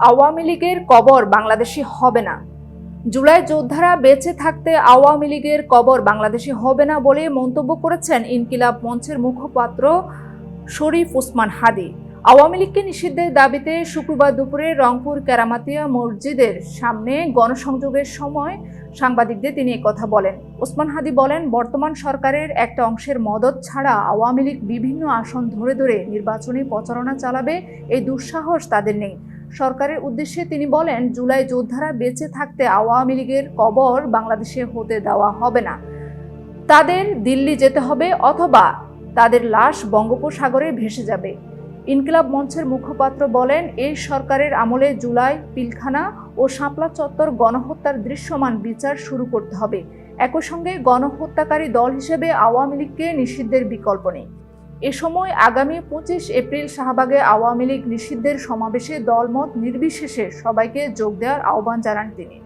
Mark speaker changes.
Speaker 1: আওয়ামী লীগের কবর বাংলাদেশি হবে না। জুলাই যোদ্ধারা বেঁচে থাকতে আওয়ামী লীগের কবর বাংলাদেশি হবে না বলে মন্তব্য করেছেন ইনকিলাব মঞ্চের মুখপাত্র শরীফ ওসমান হাদি। আওয়ামী লীগকে নিষিদ্ধের দাবিতে শুক্রবার দুপুরে রংপুর কেরামাতিয়া মসজিদের সামনে গণসংযোগের সময় সাংবাদিকদের তিনি কথা বলেন। ওসমান হাদি বলেন, বর্তমান সরকারের একটা অংশের মদত ছাড়া আওয়ামী লীগ বিভিন্ন আসন ধরে ধরে নির্বাচনী প্রচারণা চালাবে, এই দুঃসাহস তাদের নেই। সরকারের উদ্দেশ্যে তিনি বলেন, জুলাই যোদ্ধারা বেঁচে থাকতে আওয়ামী লীগের কবর বাংলাদেশে হতে দেওয়া হবে না। তাদের দিল্লি যেতে হবে অথবা তাদের লাশ বঙ্গোপসাগরে ভেসে যাবে। ইনকিলাব মঞ্চের মুখপাত্র বলেন, এই সরকারের আমলে জুলাই, পিলখানা ও শাপলা চত্বর গণহত্যার দৃশ্যমান বিচার শুরু করতে হবে। একই সঙ্গে গণহত্যাকারী দল হিসেবে আওয়ামী লীগকে নিষিদ্ধের বিকল্প নেই। এ সময় আগামী পঁচিশ এপ্রিল শাহবাগে আওয়ামী লীগ নিষিদ্ধের সমাবেশে দলমত নির্বিশেষে সবাইকে যোগ দেওয়ার আহ্বান জানান তিনি।